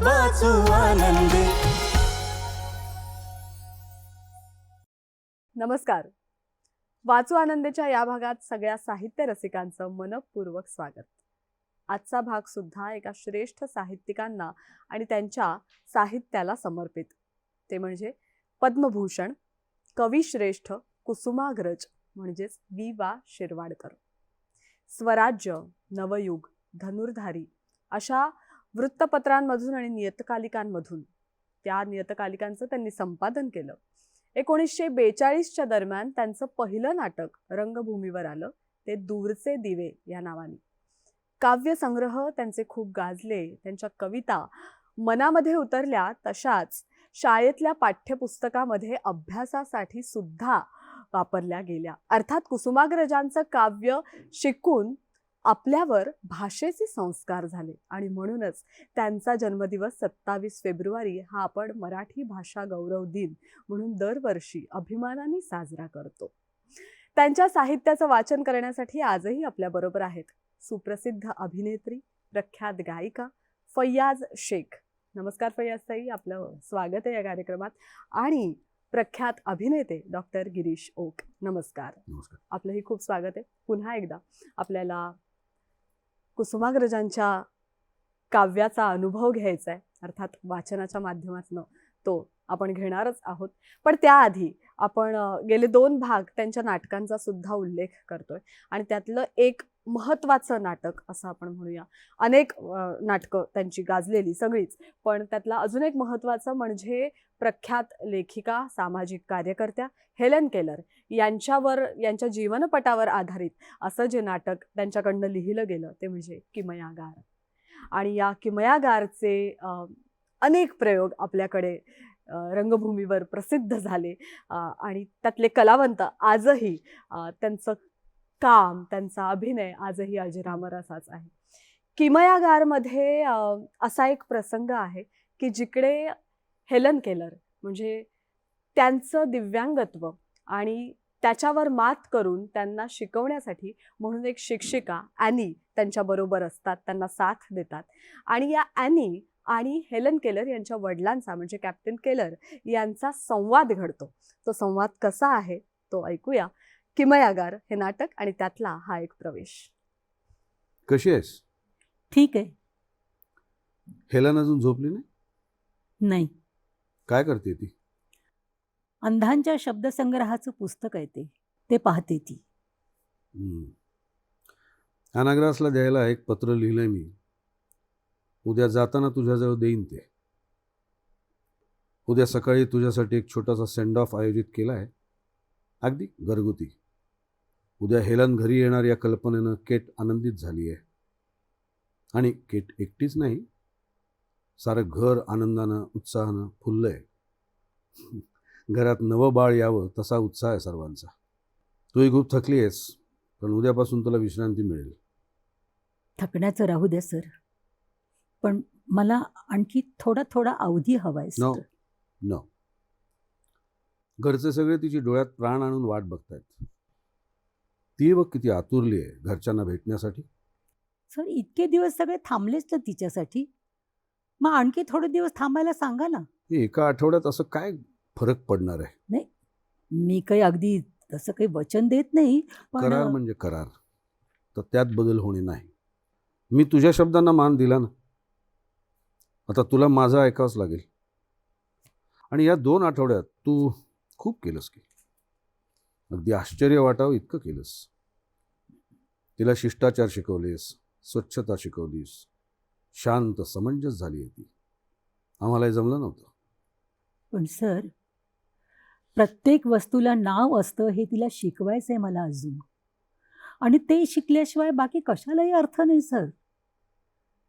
वाचू आनंदी. नमस्कार. वाचू आनंदेच्या या भागात सगळ्या साहित्य रसिकांचं मनपूर्वक स्वागत. आजचा भाग सुद्धा एका श्रेष्ठ साहित्यिकांना आणि त्यांच्या साहित्याला समर्पित. ते म्हणजे पद्मभूषण कविश्रेष्ठ कुसुमाग्रज म्हणजेच वि. वा. शिरवाडकर. स्वराज्य नवयुग धनुर्धारी अशा वृत्तपत्रांमधून आणि नियतकालिकांमधून. त्या नियतकालिकांचं त्यांनी संपादन केलं. एकोणीसशे बेचाळीसच्या दरम्यान त्यांचं पहिलं नाटक रंगभूमीवर आलं ते दूरचे दिवे या नावाने. काव्यसंग्रह त्यांचे खूप गाजले त्यांच्या कविता मनामध्ये उतरल्या तशाच शाळेतल्या पाठ्यपुस्तकामध्ये अभ्यासासाठी सुद्धा वापरल्या गेल्या. अर्थात कुसुमाग्रजांचं काव्य शिकून आपल्यावर भाषेचे संस्कार झाले. आणि म्हणूनच त्यांचा जन्मदिवस सत्तावीस फेब्रुवारी हा आपण मराठी भाषा गौरव दिन म्हणून दरवर्षी अभिमानाने साजरा करतो. त्यांच्या साहित्याचं वाचन करण्यासाठी आजही आपल्याबरोबर आहेत सुप्रसिद्ध अभिनेत्री प्रख्यात गायिका फैयाज शेख. नमस्कार फैयाज ताई आपलं स्वागत आहे या कार्यक्रमात. आणि प्रख्यात अभिनेते डॉक्टर गिरीश ओक. नमस्कार. नमस्कार. आपलंही खूप स्वागत आहे. पुन्हा एकदा आपल्याला कुसुमाग्रजांच्या काव्याचा अनुभव घ्यायचा आहे अर्थात वाचनाच्या माध्यमातून तो आपण घेणारच आहोत. पण त्याआधी आपण गेले दोन भाग त्यांच्या नाटकांचा सुद्धा उल्लेख करतोय. आणि त्यातलं एक महत्त्वाचं नाटक असं आपण म्हणूया. अनेक नाटकं त्यांची गाजलेली सगळीच पण त्यातला अजून एक महत्त्वाचं म्हणजे प्रख्यात लेखिका सामाजिक कार्यकर्त्या हेलन केलर यांच्यावर यांच्या जीवनपटावर आधारित असं जे नाटक त्यांच्याकडनं लिहिलं गेलं ते म्हणजे किमयागार. आणि या किमयागारचे अनेक प्रयोग आपल्याकडे रंगभूमीवर प्रसिद्ध झाले आणि त्यातले कलावंत आजही त्यांचं काम त्यांचा अभिनय आजही अजरामर असाच आहे. किमयागारमध्ये असा एक प्रसंग आहे की जिकडे हेलन केलर म्हणजे त्यांचं दिव्यांगत्व आणि त्याच्यावर मात करून त्यांना शिकवण्यासाठी म्हणून एक शिक्षिका ॲनी त्यांच्याबरोबर असतात त्यांना साथ देतात. आणि या ॲनी आणि हेलन केलर यांच्या वडिलांचा म्हणजे कॅप्टन केलर यांचा संवाद घडतो. तो संवाद कसा आहे तो ऐकूया. किमयागार हे नाटक आणि त्यातला हा एक प्रवेश. कशी आहेस? ठीक आहे. हेलन अजून झोपली नाही? नाही. काय करते ती? अंधांच्या शब्दसंग्रहाचं पुस्तक आहे ते. ते पाहते ती. हम्म. अनाग्रासला द्यायला एक पत्र लिहिलंय मी. उद्या जाताना तुझ्याजवळ देईन ते. उद्या सकाळी तुझ्यासाठी एक छोटासा सेंड ऑफ आयोजित केला आहे अगदी घरगुती. उद्या हेलन घरी येणार या कल्पनेनं केट आनंदित झाली आहे. आणि केट एकटीच नाही सारं घर आनंदानं उत्साहानं फुललं आहे घरात नवं बाळ यावं तसा उत्साह आहे सर्वांचा. तूही खूप थकली आहेस पण उद्यापासून तुला विश्रांती मिळेल. थकण्याचं राहू द्या सर. पण मला आणखी थोडा थोडा अवधी हवाय न घरचे सगळे तिची डोळ्यात प्राण आणून वाट बघतायत. ती बघ किती आतुरली आहे घरच्यांना भेटण्यासाठी? सर इतके दिवस सगळे थांबलेच ना तिच्यासाठी. मग आणखी थोडे दिवस थांबायला सांगा ना. हे एका आठवड्यात असं काय फरक पडणार आहे? मी काही अगदी तसं काही वचन देत नाही पण करार म्हणजे करार. तर त्यात बदल होणे नाही. मी तुझ्या शब्दांना मान दिला ना. आता तुला माझं ऐकावंच लागेल. आणि या दोन आठवड्यात तू खूप केलंस की. अगदी आश्चर्य वाटावं इतकं केलंस. तिला शिष्टाचार शिकवलेस स्वच्छता शिकवलीस शांत समंजस झाली होती. ती आम्हालाही जमलं नव्हतं. पण सर प्रत्येक वस्तूला नाव असतं हे तिला शिकवायचं आहे मला अजून. आणि ते शिकल्याशिवाय बाकी कशालाही अर्थ नाही सर.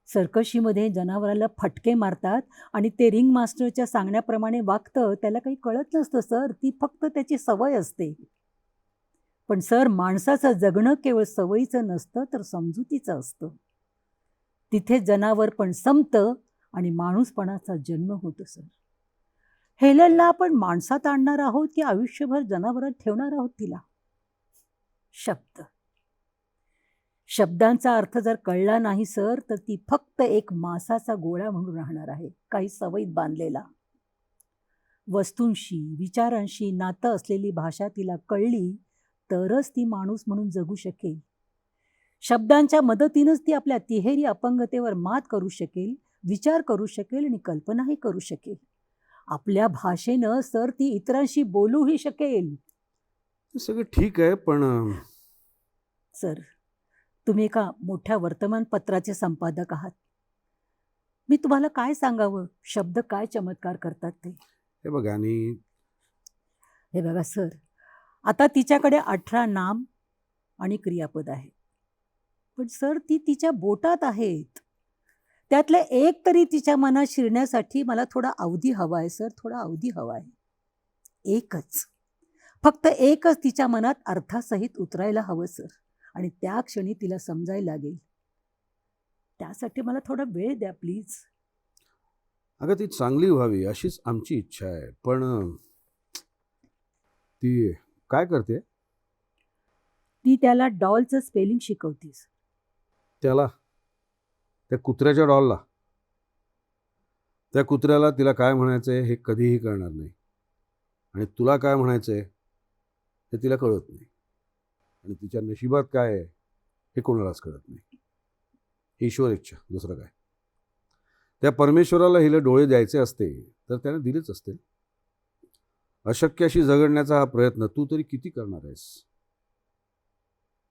सर्कशीमध्ये जनावराला फटके मारतात आणि ते रिंग मास्टरच्या सांगण्याप्रमाणे वागतं त्याला काही कळत नसतं सर. ती फक्त त्याची सवय असते. पण सर माणसाचं जगणं केवळ सवयीचं नसतं तर समजुतीचं असतं. तिथे जनावर पण संपतं आणि माणूसपणाचा जन्म होतो सर. हेलनला आपण माणसात आणणार आहोत की आयुष्यभर जनावरात ठेवणार आहोत तिला? शब्द. शब्दांचा अर्थ जर कळला नाही सर तर ती फक्त एक मासाचा गोळा म्हणून राहणार आहे काही सवयीत बांधलेला. वस्तूंशी विचारांशी नातं असलेली भाषा तिला कळली तरच ती माणूस म्हणून जगू शकेल. शब्दांच्या मदतीनंच ती आपल्या तिहेरी अपंगतेवर मात करू शकेल विचार करू शकेल आणि कल्पनाही करू शकेल. आपल्या भाषेनं सर ती इतरांशी बोलूही शकेल. सगळं ठीक आहे पण सर तुम्ही एका मोठ्या वर्तमानपत्राचे संपादक आहात. मी तुम्हाला काय सांगावं? शब्द काय चमत्कार करतात ते? हे बघ आणि हे बघा सर आता तिच्याकडे अठरा नाम आणि क्रियापद आहे. पण सर ती तिच्या बोटात आहेत. त्यातलं एक तरी तिच्या मनात शिरण्यासाठी मला थोडा अवधी हवा आहे सर. थोडा अवधी हवा आहे. एकच. फक्त एकच तिच्या मनात अर्थासहित उतरायला हवं सर. आणि त्या क्षणी तिला समजायला लागेल. त्यासाठी मला थोडा वेळ द्या प्लीज. अगं ती चांगली व्हावी अशीच आमची इच्छा आहे. पण ती काय करते? ती त्याला डॉलचं स्पेलिंग शिकवतीस. त्याला? त्या कुत्र्याच्या डॉलला? त्या कुत्र्याला तिला काय म्हणायचं आहे हे कधीही कळणार नाही. आणि तुला काय म्हणायचं आहे हे तिला कळत नाही. आणि तिच्या नशिबात काय आहे हे कोणालाच कळत नाही. ईश्वर इच्छा दुसरं काय? त्या परमेश्वराला हिला डोळे द्यायचे असते तर त्याने दिलेच असते. अशक्याशी झगडण्याचा हा प्रयत्न तू तरी किती करणार आहेस?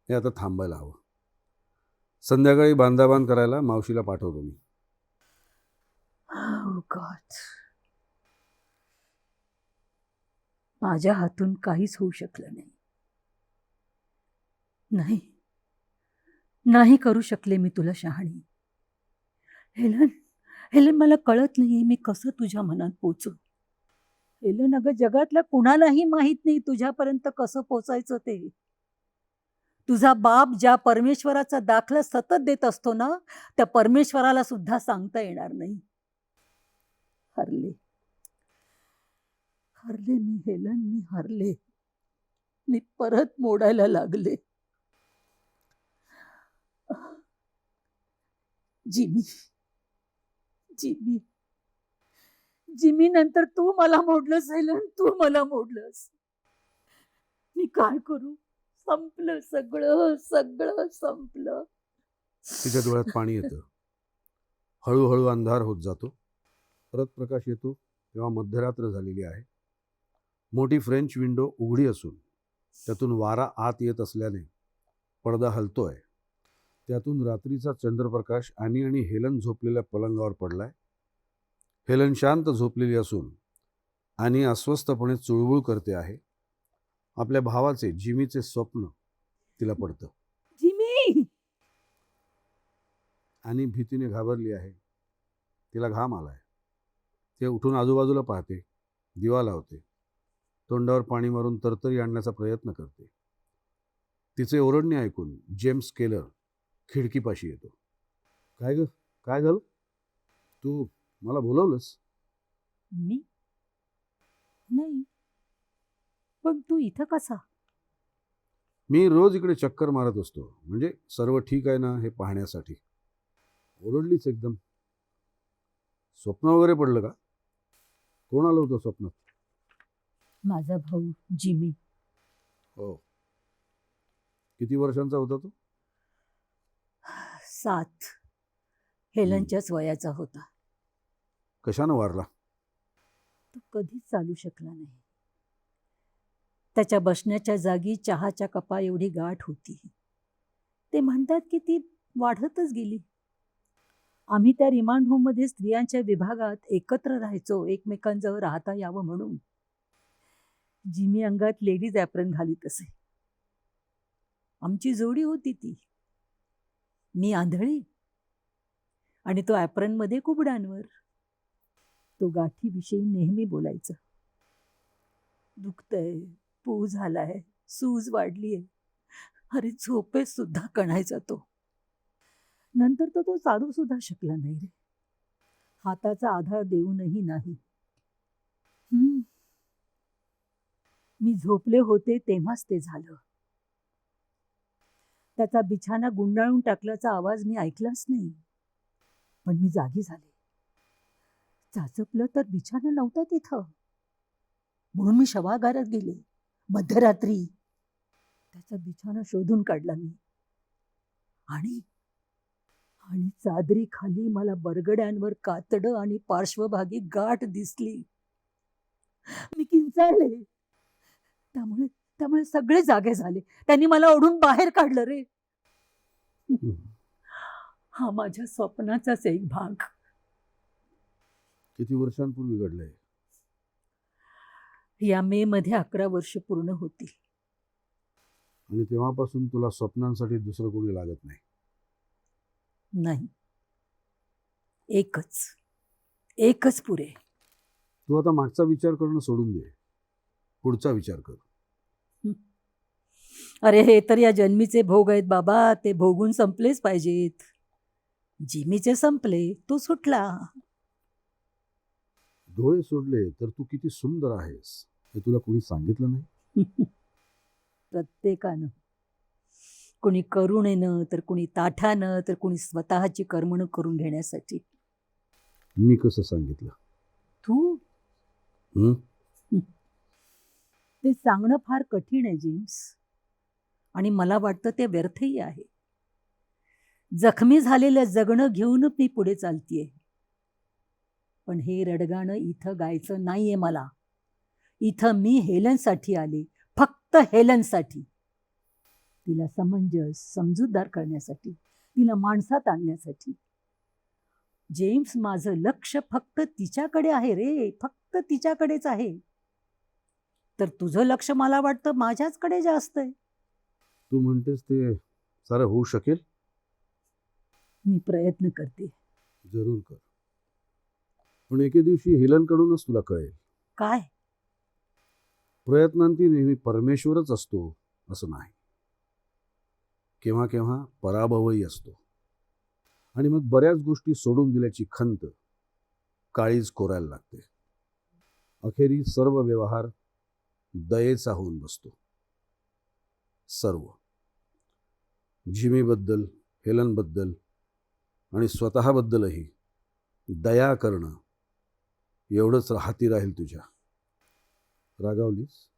हे आता थांबायला हवं. संध्याकाळी बांधाबांध करायला मावशीला पाठवतो मी. Oh माझ्या हातून काहीच होऊ शकलं नाही. नाही. नाही करू शकले मी तुला शहाणी. हेलन हेलन मला कळत नाही मी कसं तुझ्या मनात पोचू. एलन अगं जगातल्या कुणालाही माहीत नाही तुझ्यापर्यंत कसं पोचायचं ते. तुझा बाप ज्या परमेश्वराचा दाखला सतत देत असतो ना त्या परमेश्वराला सुद्धा सांगता येणार नाही. हरले. हरले मी हेलन मी हरले. मी परत मोडायला लागले. जिमी. जिमी. जिमी नंतर तू मला मोडलंस हेलन तू मला मोडलंस. मी काय करू? संपलं सगळं सगळं संपलं. तिच्या डोळ्यात पाणी येतं. हळूहळू अंधार होत जातो. परत प्रकाश येतो तेव्हा मध्यरात्र झालेली आहे. मोठी फ्रेंच विंडो उघडी असून त्यातून वारा आत येत असल्याने पडदा हलतोय. त्यातून रात्रीचा चंद्रप्रकाश आणि आणि हेलन झोपलेल्या पलंगावर पडलाय. हेलन शांत झोपलेली असून आणि अस्वस्थपणे चुळबुळ करते आहे. आपल्या भावाचे जिमीचे स्वप्न तिला पडतं. जिमी! आणि भीतीने घाबरली आहे. तिला घाम आलाय. ते उठून आजूबाजूला पाहते. दिवा लावते. तोंडावर पाणी मारून तरतरी आणण्याचा प्रयत्न करते. तिचे ओरडणे ऐकून जेम्स केलर खिडकीपाशी येतो. काय ग? काय झालं? तू मला बोलवलंस? मी? नाही. पण तू इथं कसा? मी रोज इकडे चक्कर मारत असतो. म्हणजे सर्व ठीक आहे ना हे पाहण्यासाठी? ओरडलीच एकदम. स्वप्न वगैरे पडलं का? कोण आलं होतं स्वप्नात? माझा भाऊ जिमी. हो. किती वर्षांचा होता तो? सात. हेलनच्याच वयाचा होता. कशानं वारला? तो कधीच चालू शकला नाही. त्याच्या बसण्याच्या जागी चहाच्या कपा एवढी गाठ होती. ते म्हणतात की ती वाढतच गेली. आम्ही त्या रिमांड होममध्ये स्त्रियांच्या विभागात एकत्र राहायचो एकमेकांजवळ राहता यावं म्हणून. जिमी अंगात लेडीज ॲप्रन घालीत असे. आमची जोडी होती ती. मी आंधळी. आणि तो ॲप्रनमध्ये कुबडांवर. तो गाठीविषयी नेहमी बोलायचा. दुखतंय पू झालाय सूज वाढलीय. अरे झोपे सुद्धा कणायचा तो. नंतर तो तो चालू सुद्धा शकला नाही रे. हाताचा आधार देऊनही नाही. हम्म. मी झोपले होते तेव्हाच ते झालं. त्याचा बिछाना गुंडाळून टाकल्याचा आवाज मी ऐकलाच नाही. पण मी जागी झाले. चाचपलं तर बिछाना नव्हता तिथं. म्हणून मी शवागारात गेले. मध्यरात्री. त्याचा बिछाना शोधून काढला मी. आणि आणि चादरी खाली मला बरगड्यांवर कातडं आणि पार्श्वभागी गाठ दिसली. मी किंचाळले. त्यामुळे त्यामुळे सगळे जागे झाले. त्यांनी मला ओढून बाहेर काढलं रे. हा माझ्या स्वप्नाचाच एक भाग. किती वर्षांपूर्वी घडलंय? या मे मध्ये अकरा वर्ष पूर्ण होती आणि तेव्हापासून तुला स्वप्नांसाठी दुसरं कोणी लागत नाही? नाही. एकच. एकच पुरे. तू आता मागचा विचार करणं सोडून दे. पुढचा विचार कर. अरे हे तर या जन्मीचे भोग आहेत बाबा. ते भोगून संपलेच पाहिजेत. जिमीचे संपले तो सुटला. डोळे सोडले तर तू किती सुंदर आहेस हे तुला कोणी सांगितलं नाही? प्रत्येकानं. कोणी करुणेनं तर कोणी ताठानं तर कोणी स्वतःची करमणूक करून घेण्यासाठी. मी कसं सांगितलं? तू? हं? ते सांगणं फार कठीण आहे जेम्स. आणि मला वाटतं ते व्यर्थही आहे. जखमी झालेलं जगणं घेऊन मी पुढे चालतीये. पण हे रडगाणं इथं गायचं नाहीये मला. इथं मी हेलनसाठी आले फक्त हेलनसाठी. तिला समंजस समजूतदार करण्यासाठी तिला माणसात आणण्यासाठी. जेम्स माझं लक्ष फक्त तिच्याकडे आहे रे फक्त तिच्याकडेच आहे. तर तुझं लक्ष मला वाटतं माझ्याचकडे जास्त आहे. तू म्हणतेस ते सारं होऊ शकेल? मी प्रयत्न करते. जरूर कर. पण एके दिवशी हेलनकडूनच तुला कळेल. काय? प्रयत्नांती नेहमी परमेश्वरच असतो असं नाही. केव्हा केव्हा पराभवही असतो. आणि मग बऱ्याच गोष्टी सोडून दिल्याची खंत काळीज कोरायला लागते. अखेरी सर्व व्यवहार दयेचा होऊन बसतो. सर्व. जिमीबद्दल हेलनबद्दल आणि स्वतःबद्दलही दया करणं एवढंच हाती राहील तुझ्या. रागावलीस?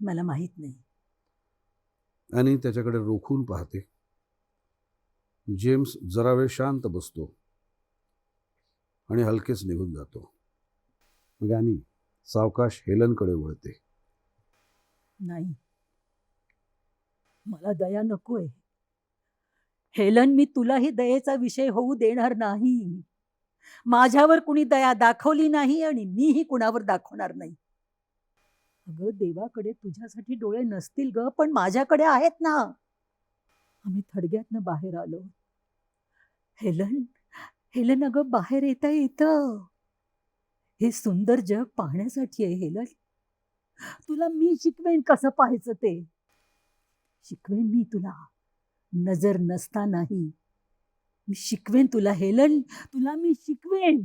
मला माहीत नाही. आणि त्याच्याकडे रोखून पाहते. जेम्स जरा वेळ शांत बसतो. आणि हलकेच निघून जातो. मग आणि सावकाश हेलनकडे वळते. नाही. मला दया नकोय. हेलन मी तुलाही दयेचा विषय होऊ देणार नाही. माझ्यावर कुणी दया दाखवली नाही आणि मीही कुणावर दाखवणार नाही. अगं देवाकडे तुझ्यासाठी डोळे नसतील ग पण माझ्याकडे आहेत ना. आम्ही थडग्यातनं बाहेर आलो. हेलन हेलन अगं बाहेर येता येतं. हे सुंदर जग पाहण्यासाठी आहे हेलन. तुला मी शिकवेन कसं पाहायचं ते. शिकवेन मी तुला. नजर नसतानाही. मी शिकवेन तुला हेलन. तुला मी शिकवेन.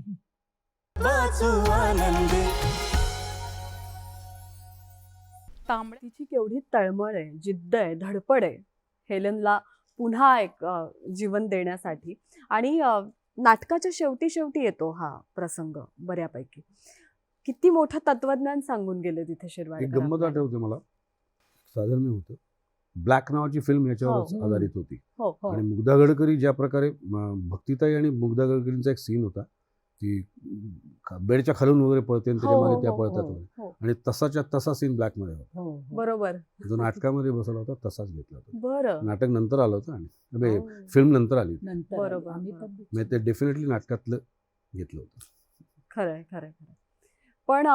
तांबडे. तिची केवढी तळमळ आहे जिद्द आहे धडपड आहे हेलनला पुन्हा एक जीवन देण्यासाठी. आणि नाटकाच्या शेवटी शेवटी येतो हा प्रसंग बऱ्यापैकी. किती मोठं तत्वज्ञान सांगून गेले तिथे एक शिरवाडकर गंमत. आठवते मला. साधर्म्य होतं. ब्लॅक नावाची फिल्म याच्यावरच हो. आधारित होती हो हो. आणि मुग्धा गडकरी ज्या प्रकारे भक्तिताई आणि मुग्धा गडकरींचा एक सीन होता ती बेडच्या खालून वगैरे पळते आणि त्याच्यामागे त्या हो, पळतात. वगैरे. आणि तसाच्या तसा सीन ब्लॅकमध्ये होता हो, हो. बरोबर जो नाटकामध्ये बसवला होता तसाच घेतला होता बरं नाटक नंतर आलं होतं आणि. फिल्म नंतर आली नंतर बरोबर, ते डेफिनेटली नाटकातलं घेतलं होतं खरंय खरंय खरंय पण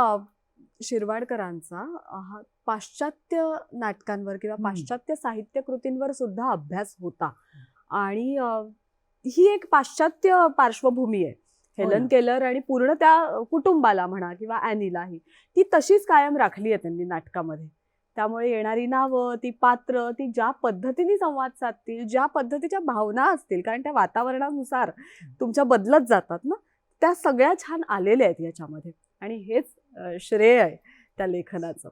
शिरवाडकरांचा हा पाश्चात्य नाटकांवर किंवा. पाश्चात्य साहित्य कृतींवर सुद्धा अभ्यास होता. आणि ही एक पाश्चात्य पार्श्वभूमी आहे. हेलन ना. केलर आणि पूर्ण त्या कुटुंबाला म्हणा किंवा ॲनीलाही ती तशीच कायम राखली आहे त्यांनी नाटकामध्ये. त्यामुळे येणारी नावं ती पात्र ती ज्या पद्धतीने संवाद साधतील ज्या पद्धतीच्या भावना असतील कारण त्या वातावरणानुसार तुमच्या बदलत जातात ना त्या सगळ्या छान आलेल्या आहेत याच्यामध्ये. आणि हेच श्रेय आहे त्या लेखनाचं.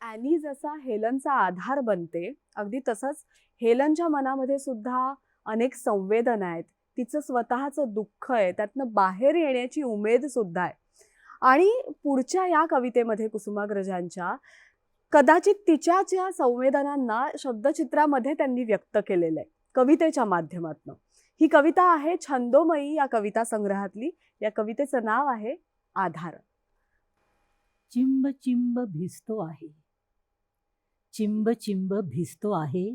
ॲनी जसा हेलनचा आधार बनते अगदी तसंच हेलनच्या मनामध्ये सुद्धा अनेक संवेदना आहेत. तिचं स्वतःचं दुःख आहे त्यातनं बाहेर येण्याची उमेद सुद्धा आहे. आणि पुढच्या या कवितेमध्ये कुसुमाग्रजांच्या कदाचित तिच्या ज्या संवेदनांना शब्दचित्रामध्ये त्यांनी व्यक्त केलेलं आहे कवितेच्या माध्यमातून. ही कविता आहे छंदोमयी या कविता संग्रहातली. या कवितेचं नाव आहे आधार. चिंब चिंब भिजतो आहे. चिंब चिंब भिजतो आहे.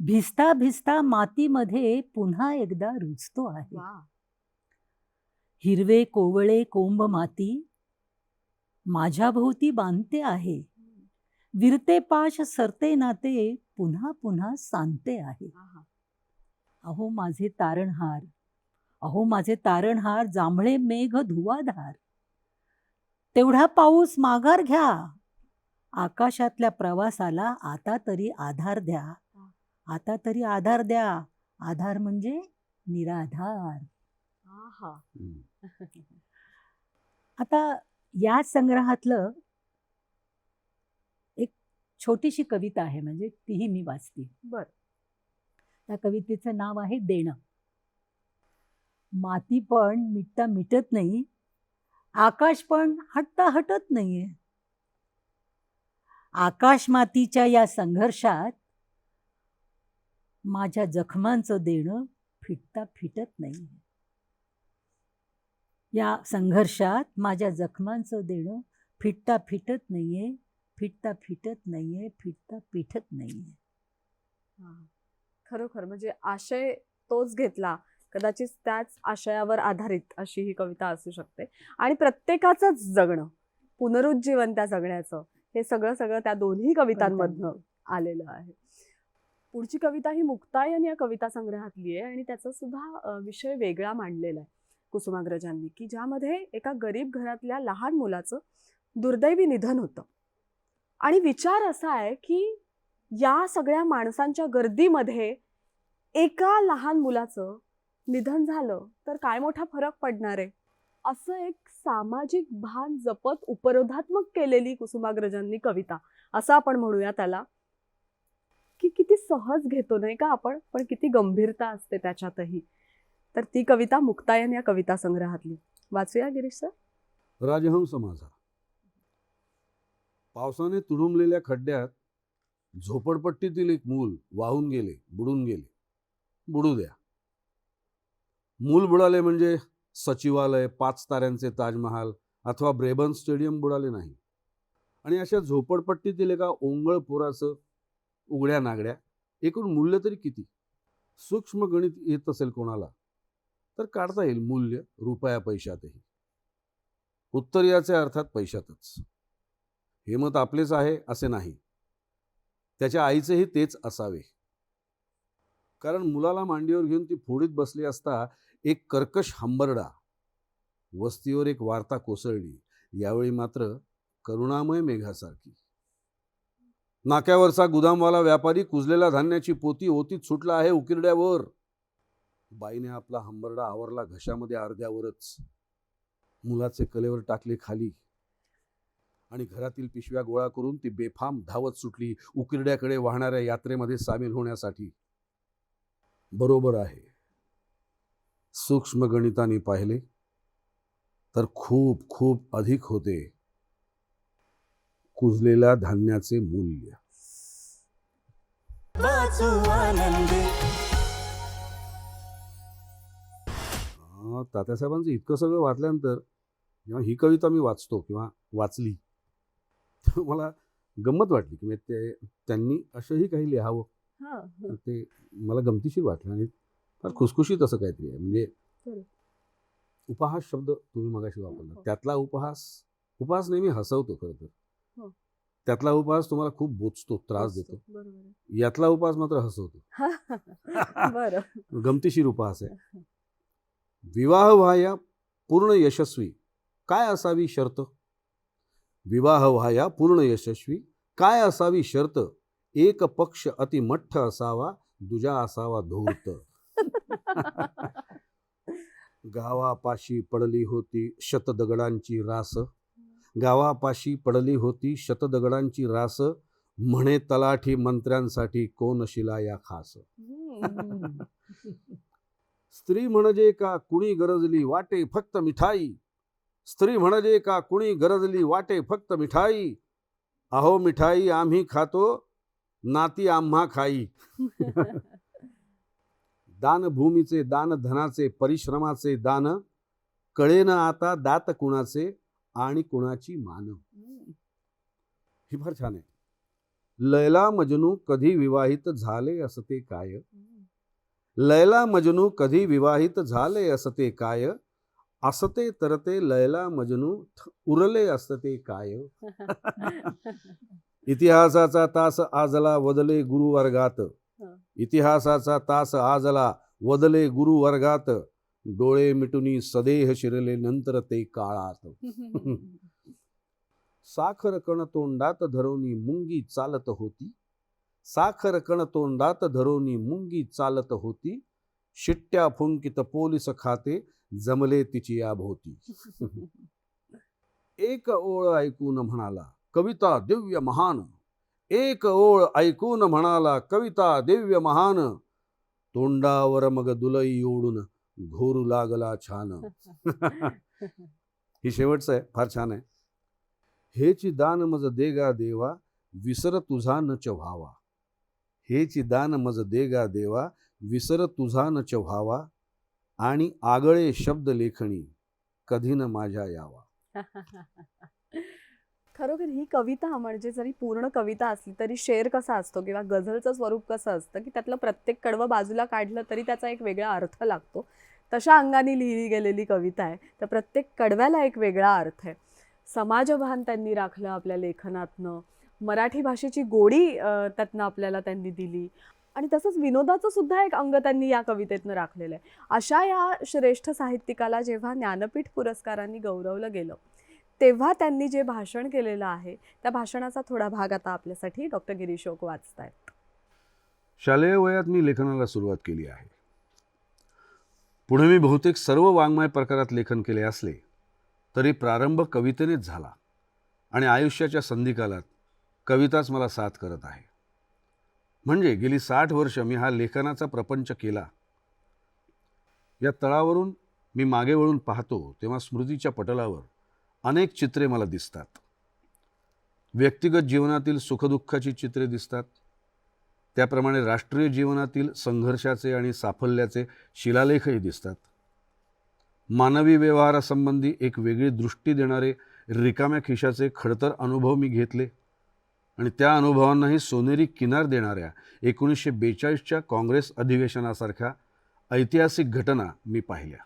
भिजता भिजता मातीमध्ये पुन्हा एकदा रुजतो आहे. हिरवे कोवळे कोंब माती माझ्या भोवती बांधते आहे. विरते पाश सरते नाते पुन्हा पुन्हा सांगते आहे. आहा. अहो माझे तारणहार अहो माझे तारणहार जांभळे मेघ धुवाधार. तेवढा पाऊस माघार घ्या. आकाशातल्या प्रवासाला आता तरी आधार द्या. आता तरी आधार द्या. आधार म्हणजे निराधार. आता या संग्रहातलं एक छोटीशी कविता आहे म्हणजे तीही मी वाचते. बर. त्या कवितेचं नाव आहे देणं. माती पण मिटता मिटत नाही आकाश पण हटता हटत नाहीये. आकाश मातीच्या या संघर्षात माझ्या जखमांचं देणं फिटता फिटत नाही या संघर्षात माझ्या जखमांचं देणं फिटता फिटत नाहीये फिटता फिटत नाहीये फिटता पिठत नाहीये. खरोखर म्हणजे आशय तोच घेतला. कदाचित त्याच आशयावर आधारित अशी ही कविता असू शकते. आणि प्रत्येकाचंच जगणं पुनरुज्जीवन त्या जगण्याचं हे सगळं सगळं त्या दोन्ही कवितांमधनं आलेलं आहे. पुढची कविता ही मुक्तायन या कविता संग्रहातली आहे आणि त्याचा सुद्धा विषय वेगळा मांडलेला आहे कुसुमाग्रजांनी की ज्यामध्ये एका गरीब घरातल्या लहान मुलाचं दुर्दैवी निधन होतं. आणि विचार असा आहे की या सगळ्या माणसांच्या गर्दीमध्ये एका लहान मुलाचं निधन झालं तर काय मोठा फरक पडणार आहे? असं एक सामाजिक भान जपत उपरोधात्मक केलेली कुसुमाग्रजांनी कविता. असं आपण म्हणूया त्याला. की किती सहज घेतो नाही का आपण पण किती गंभीरता असते त्याच्यातही. तर ती कविता मुक्तायन या कविता संग्रहातली. वाचूया गिरीश सर. राजहंस माझा. पावसाने तुडुंबलेल्या खड्ड्यात झोपडपट्टीतील एक मूल वाहून गेले बुडून गेले. बुडू द्या. मूल बुडाले म्हणजे सचिवालय पाच ताऱ्यांचे ताजमहाल अथवा ब्रेबन स्टेडियम बुडाले नाही. आणि अशा झोपडपट्टीतील एका ओंगळ पोराचं उघड्या नागड्या एकूण मूल्य तरी किती? सूक्ष्म गणित येत असेल कोणाला तर काढता येईल मूल्य रुपया पैशातही. उत्तर याचे अर्थात पैशातच. हे मत आपलेच आहे असे नाही. त्याच्या आईचेही तेच असावे. कारण मुलाला मांडीवर घेऊन ती फोडीत बसली असता एक कर्कश हंबरडा. वस्तीवर एक वार्ता कोसळली. यावेळी मात्र करुणामय मेघासारखी. नाक्यावरचा गुदामवाला व्यापारी कुजलेला धान्याची पोती ओतीत सुटला आहे उकिरड्यावर. बाईने आपला हंबरडा आवरला घशामध्ये अर्ध्यावरच मुलाचे कलेवर टाकले खाली. आणि घरातील पिशव्या गोळा करून ती बेफाम धावत सुटली उकिरड्याकडे वाहणाऱ्या यात्रेमध्ये सामील होण्यासाठी. बरोबर आहे. सूक्ष्म गणिताने पाहिले तर खूप खूप अधिक होते. कुजलेल्या धान्याचे मूल्य. तात्यासाहेबांचं इतकं सगळं वाचल्यानंतर जेव्हा ही कविता मी वाचतो किंवा वाचली तेव्हा मला गंमत वाटली की ते त्यांनी असंही काही लिहावं. हा. ते मला गमतीशीर वाटलं आणि फार खुसखुशीत असं काहीतरी आहे. म्हणजे. उपहास शब्द तुम्ही मगाशी वापरला. हो. त्यातला उपहास उपहास नेहमी हसवतो खरं तर. हो. त्यातला उपहास तुम्हाला खूप बोचतो त्रास देतो. यातला उपहास मात्र हसवतो. गमतीशीर उपहास आहे. विवाह व्हाया पूर्ण यशस्वी. काय असावी शर्त? विवाह व्हाया पूर्ण यशस्वी. काय असावी शर्त? एक पक्ष अतिमठ्ठ असावा दुजा असावा धूर्त. गावापाशी पडली होती शतदगडांची रास. गावापाशी पडली होती शतदगडांची रास. म्हणे तलाठी मंत्र्यांसाठी कोण शिला या खास. स्त्री म्हणजे का कुणी गरजली वाटे फक्त मिठाई? स्त्री म्हणजे का कुणी गरजली वाटे फक्त मिठाई? अहो मिठाई आम्ही खातो नाती आम्हा खाई. दान भूमीचे दान धनाचे परिश्रमाचे दान कळेन आता दात कुणाचे आणि कुणाची मान. ही फार छान आहे. लैला मजनू कधी विवाहित झाले असते काय? लैला मजनू कधी विवाहित झाले असते काय? असते तरते लैला मजनू उरले असते काय? इतिहासाचा तास आजला वदले गुरुवर्गात. इतिहासाचा तास आजला वदले गुरुवर्गात डोळे मिटुनी सदेह शिरले नंतर ते काळात. साखर कण तोंडात धरोनी मुंगी चालत होती. साखर कण तोंडात धरोनी मुंगी चालत होती. शिट्ट्या फुंकित पोलीस खाते जमले तिची या भोवती एक ओळ ऐकून म्हणाला कविता दिव्य महान. एक ओळ ऐकून म्हणाला कविता दिव्य महान. तोंडावर मग दुलई ओढून घोरू लागला छान. ही शेवटचं आहे फार छान आहे. हेची दान मज देगा देवा विसर तुझा नच व्हावा. हेची दान मज देगा देवा विसर तुझा नच व्हावा. आणि आगळे शब्द लेखणी कधी न माझ्या यावा. खरोखर ही कविता म्हणजे जरी पूर्ण कविता असली तरी शेर कसा असतो किंवा गझलचं स्वरूप कसं असतं की त्यातलं प्रत्येक कडवं बाजूला काढलं तरी त्याचा एक वेगळा अर्थ लागतो. तशा अंगाने लिहिली गेलेली कविता आहे. तर प्रत्येक कडव्याला एक वेगळा अर्थ आहे. समाजभान त्यांनी राखलं आपल्या लेखनातनं. मराठी भाषेची गोडी त्यातनं आपल्याला त्यांनी दिली. आणि तसंच विनोदाचं सुद्धा एक अंग त्यांनी या कवितेतनं राखलेलं आहे. अशा या श्रेष्ठ साहित्यिकाला जेव्हा ज्ञानपीठ पुरस्कारांनी गौरवलं गेलं तेव्हा त्यांनी जे भाषण केलेलं आहे त्या भाषणाचा थोडा भाग आता आपल्यासाठी डॉक्टर गिरीशोक वाचतायत. शालेय वयात मी लेखनाला सुरुवात केली आहे. पुढे मी बहुतेक सर्व वाङ्मय प्रकारात लेखन केले असले तरी प्रारंभ कवितेनेच झाला आणि आयुष्याच्या संधिकालात कविताच मला साथ करत आहे. म्हणजे गेली साठ वर्ष मी हा लेखनाचा प्रपंच केला. या तळावरून मी मागे वळून पाहतो तेव्हा स्मृतीच्या पटलावर अनेक चित्रे मला दिसतात. व्यक्तिगत जीवनातील सुखदुःखाची चित्रे दिसतात. त्याप्रमाणे राष्ट्रीय जीवनातील संघर्षाचे आणि साफल्याचे शिलालेखही दिसतात. मानवी व्यवहारासंबंधी एक वेगळी दृष्टी देणारे रिकाम्या खिशाचे खडतर अनुभव मी घेतले आणि त्या अनुभवांनाही सोनेरी किनार देणाऱ्या एकोणीसशे बेचाळीसच्या काँग्रेस अधिवेशनासारख्या ऐतिहासिक घटना मी पाहिल्या.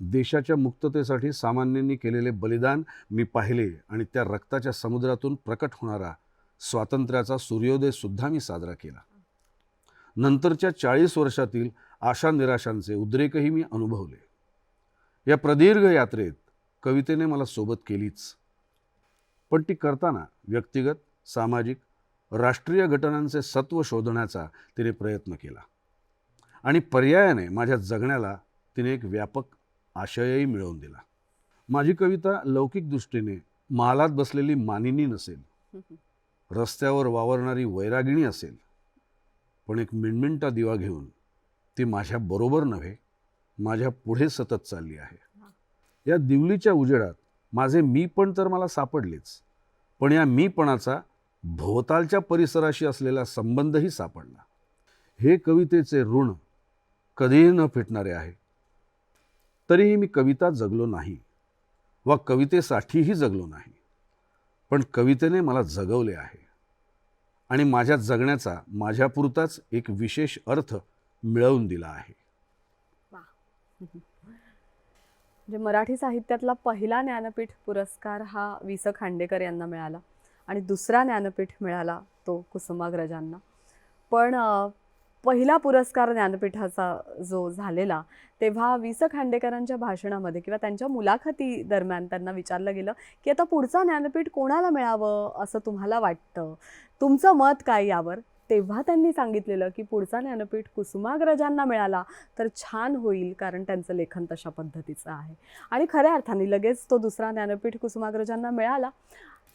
देशाच्या मुक्ततेसाठी सामान्यांनी केलेले बलिदान मी पाहिले आणि त्या रक्ताच्या समुद्रातून प्रकट होणारा स्वातंत्र्याचा सूर्योदयसुद्धा मी साजरा केला. नंतरच्या चाळीस वर्षातील आशा निराशांचे उद्रेकही मी अनुभवले. या प्रदीर्घ यात्रेत कवितेने मला सोबत केलीच. पण ती करताना व्यक्तिगत सामाजिक राष्ट्रीय घटनांचे सत्व शोधण्याचा तिने प्रयत्न केला. आणि पर्यायाने माझ्या जगण्याला तिने एक व्यापक आशयही मिळवून दिला. माझी कविता लौकिक दृष्टीने महालात बसलेली मानिनी नसेल. रस्त्यावर वावरणारी वैरागिणी असेल. पण एक मिणमिणटा दिवा घेऊन ती माझ्या बरोबर नव्हे माझ्या पुढे सतत चालली आहे. या दिवलीच्या उजेडात माझे मी पण तर मला सापडलेच पण या मीपणाचा भोवतालच्या परिसराशी असलेला संबंधही सापडला. हे कवितेचे ऋण कधीही न फिटणारे आहे. तरीही मी कविता जगलो नाही वा कवितेसाठीही जगलो नाही. पण कवितेने मला जगवले आहे. आणि माझ्या जगण्याचा माझ्यापुरताच एक विशेष अर्थ मिळवून दिला आहे. म्हणजे मराठी साहित्यातला पहिला ज्ञानपीठ पुरस्कार हा वि. स. खांडेकर यांना मिळाला आणि दुसरा ज्ञानपीठ मिळाला तो कुसुमाग्रजांना. पण पहिला पुरस्कार ज्ञानपीठाचा जो झालेला तेव्हा वि स खांडेकरांच्या भाषणामध्ये किंवा त्यांच्या मुलाखती दरम्यान त्यांना विचारलं गेलं की आता पुढचा ज्ञानपीठ कोणाला मिळावं असं तुम्हाला वाटतं? तुमचं मत काय यावर? तेव्हा त्यांनी सांगितलेलं की पुढचा ज्ञानपीठ कुसुमाग्रजांना मिळाला तर छान होईल कारण त्यांचं लेखन तशा पद्धतीचं आहे. आणि खऱ्या अर्थाने लगेच तो दुसरा ज्ञानपीठ कुसुमाग्रजांना मिळाला.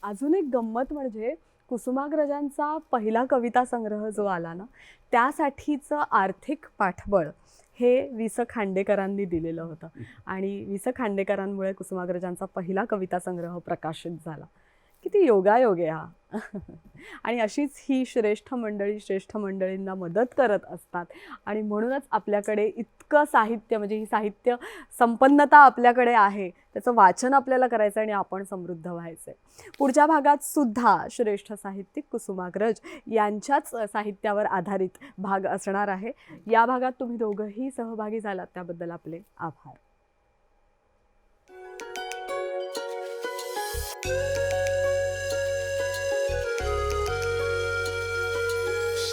अजून एक गंमत म्हणजे कुसुमाग्रजांचा पहिला कविता संग्रह जो आला ना त्यासाठीचं आर्थिक पाठबळ हे वि स खांडेकरांनी दिलेलं होतं. आणि वि स खांडेकरांमुळे कुसुमाग्रजांचा पहिला कविता संग्रह प्रकाशित झाला. किती योगायोग आहे हा. आणि अशीच ही श्रेष्ठ मंडळी श्रेष्ठ मंडळींना मदत करत असतात. आणि म्हणूनच आपल्याकडे इतकं साहित्य म्हणजे ही साहित्य संपन्नता आपल्याकडे आहे त्याचं वाचन आपल्याला करायचं आहे आणि आपण समृद्ध व्हायचं आहे पुढच्या भागात सुद्धा श्रेष्ठ साहित्यिक कुसुमाग्रज यांच्याच साहित्यावर आधारित भाग असणार आहे. या भागात तुम्ही दोघंही सहभागी झालात त्याबद्दल आपले आभार.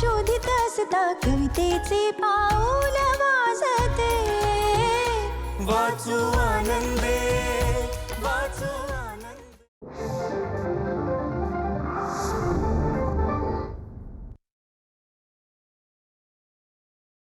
शोधित असता कवितेचे पाऊल वाजते. वाचू आनंदे.